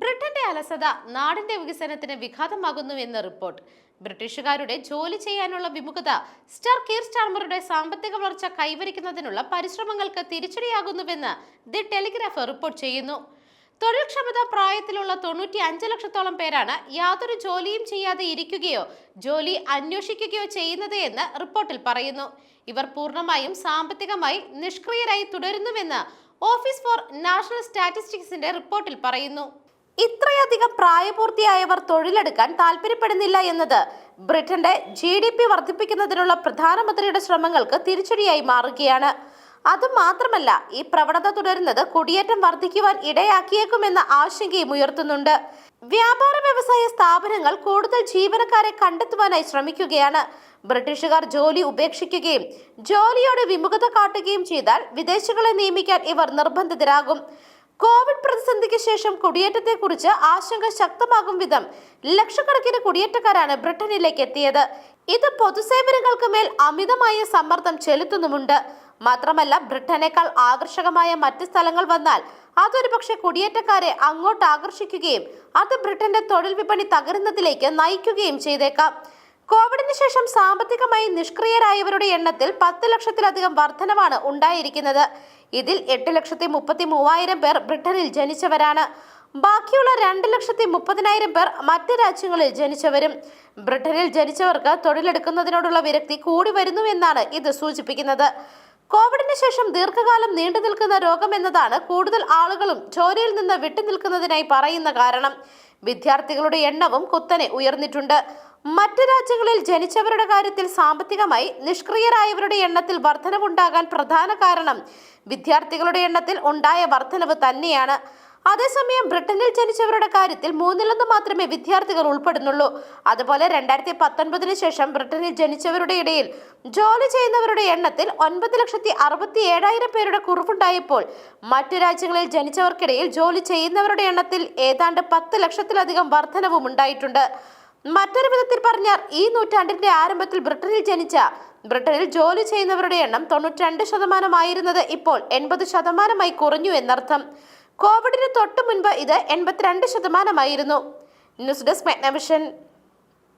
ബ്രിട്ടന്റെ അലസത നാടിന്റെ വികസനത്തിന് വിഘാതമാകുന്നുവെന്ന് റിപ്പോർട്ട്. ബ്രിട്ടീഷുകാരുടെ ജോലി ചെയ്യാനുള്ള വിമുഖത സ്റ്റാർ കീർ സ്റ്റാർമറുടെ സാമ്പത്തിക വളർച്ച കൈവരിക്കുന്നതിനുള്ള പരിശ്രമങ്ങൾക്ക് തിരിച്ചടിയാകുന്നുവെന്ന് ദി ടെലിഗ്രാഫ് റിപ്പോർട്ട് ചെയ്യുന്നു. തൊഴിൽക്ഷമത പ്രായത്തിലുള്ള തൊണ്ണൂറ്റി അഞ്ച് ലക്ഷത്തോളം പേരാണ് യാതൊരു ജോലിയും ചെയ്യാതെ ഇരിക്കുകയോ ജോലി അന്വേഷിക്കുകയോ ചെയ്യുന്നത് എന്ന് റിപ്പോർട്ടിൽ പറയുന്നു. ഇവർ പൂർണമായും സാമ്പത്തികമായി നിഷ്ക്രിയരായി തുടരുന്നുവെന്ന് ഓഫീസ് ഫോർ നാഷണൽ സ്റ്റാറ്റിസ്റ്റിക്സിന്റെ റിപ്പോർട്ടിൽ പറയുന്നു. ഇത്രയധികം പ്രായപൂർത്തിയായവർ തൊഴിലെടുക്കാൻ താല്പര്യപ്പെടുന്നില്ല എന്നത് ബ്രിട്ടന്റെ ജി ഡി പി വർദ്ധിപ്പിക്കുന്നതിനുള്ള പ്രധാനമന്ത്രിയുടെ ശ്രമങ്ങൾക്ക് തിരിച്ചടിയായി മാറുകയാണ്. അതുമാത്രമല്ല ഈ പ്രവണത തുടരുന്നത് കുടിയേറ്റം വർദ്ധിക്കുവാൻ ഇടയാക്കിയേക്കുമെന്ന ആശങ്കയും ഉയർത്തുന്നുണ്ട്. വ്യാപാര വ്യവസായ സ്ഥാപനങ്ങൾ കൂടുതൽ ജീവനക്കാരെ കണ്ടെത്തുവാനായി ശ്രമിക്കുകയാണ്. ബ്രിട്ടീഷുകാർ ജോലി ഉപേക്ഷിക്കുകയും ജോലിയോട് വിമുഖത കാട്ടുകയും ചെയ്താൽ വിദേശികളെ നിയമിക്കാൻ ഇവർ നിർബന്ധിതരാകും. കോവിഡ് പ്രതിസന്ധിക്ക് ശേഷം കുടിയേറ്റത്തെക്കുറിച്ച് ആശങ്ക ശക്തമാകും വിധം ലക്ഷക്കണക്കിന് കുടിയേറ്റക്കാരാണ് ബ്രിട്ടനിലേക്ക് എത്തിയത്. ഇത് പൊതുസേവനങ്ങൾക്ക് മേൽ അമിതമായ സമ്മർദ്ദം ചെലുത്തുന്നുമുണ്ട്. മാത്രമല്ല ബ്രിട്ടനേക്കാൾ ആകർഷകമായ മറ്റ് സ്ഥലങ്ങൾ വന്നാൽ അതൊരു പക്ഷെ കുടിയേറ്റക്കാരെ അങ്ങോട്ട് ആകർഷിക്കുകയും അത് ബ്രിട്ടന്റെ തൊഴിൽ വിപണി തകരുന്നതിലേക്ക് നയിക്കുകയും ചെയ്തേക്കാം. കോവിഡിന് ശേഷം സാമ്പത്തികമായി നിഷ്ക്രിയരായവരുടെ എണ്ണത്തിൽ പത്ത് ലക്ഷത്തിലധികം വർധനമാണ് ഉണ്ടായിരിക്കുന്നത്. ഇതിൽ എട്ട് ലക്ഷത്തി മുപ്പത്തി മൂവായിരം പേർ ബ്രിട്ടനിൽ ജനിച്ചവരാണ്. ബാക്കിയുള്ള രണ്ട് ലക്ഷത്തി മുപ്പതിനായിരം പേർ മറ്റ് രാജ്യങ്ങളിൽ ജനിച്ചവരും. ബ്രിട്ടനിൽ ജനിച്ചവർക്ക് തൊഴിലെടുക്കുന്നതിനോടുള്ള വിരക്തി കൂടി വരുന്നുവെന്നാണ് ഇത് സൂചിപ്പിക്കുന്നത്. കോവിഡിന് ശേഷം ദീർഘകാലം നീണ്ടു നിൽക്കുന്ന രോഗം എന്നതാണ് കൂടുതൽ ആളുകളും ജോലിയിൽ നിന്ന് വിട്ടുനിൽക്കുന്നതിനായി പറയുന്ന കാരണം. വിദ്യാർത്ഥികളുടെ എണ്ണവും കുത്തനെ ഉയർന്നിട്ടുണ്ട്. മറ്റ് രാജ്യങ്ങളിൽ ജനിച്ചവരുടെ കാര്യത്തിൽ സാമ്പത്തികമായി നിഷ്ക്രിയരായവരുടെ എണ്ണത്തിൽ വർധനവുണ്ടാകാൻ പ്രധാന കാരണം വിദ്യാർത്ഥികളുടെ എണ്ണത്തിൽ ഉണ്ടായ വർധനവ് തന്നെയാണ്. അതേസമയം ബ്രിട്ടനിൽ ജനിച്ചവരുടെ കാര്യത്തിൽ മൂന്നിലൊന്ന് മാത്രമേ വിദ്യാർത്ഥികൾ ഉൾപ്പെടുന്നുള്ളൂ. അതുപോലെ രണ്ടായിരത്തി പത്തൊൻപതിന് ശേഷം ബ്രിട്ടനിൽ ജനിച്ചവരുടെ ഇടയിൽ ജോലി ചെയ്യുന്നവരുടെ എണ്ണത്തിൽ ഒൻപത് ലക്ഷത്തി അറുപത്തി ഏഴായിരം പേരുടെ കുറവുണ്ടായപ്പോൾ മറ്റു രാജ്യങ്ങളിൽ ജനിച്ചവർക്കിടയിൽ ജോലി ചെയ്യുന്നവരുടെ എണ്ണത്തിൽ ഏതാണ്ട് പത്ത് ലക്ഷത്തിലധികം വർധനവും ഉണ്ടായിട്ടുണ്ട്. മറ്റൊരു വിധത്തിൽ പറഞ്ഞാൽ ഈ നൂറ്റാണ്ടിന്റെ ആരംഭത്തിൽ ബ്രിട്ടനിൽ ജനിച്ച ബ്രിട്ടനിൽ ജോലി ചെയ്യുന്നവരുടെ എണ്ണം തൊണ്ണൂറ്റി രണ്ട് ശതമാനമായിരുന്നത് ഇപ്പോൾ എൺപത് ശതമാനമായി കുറഞ്ഞു എന്നർത്ഥം. കോവിഡിന് തൊട്ടു മുൻപ് ഇത് എൺപത്തിരണ്ട് ശതമാനമായിരുന്നു. News desk Magna Vision.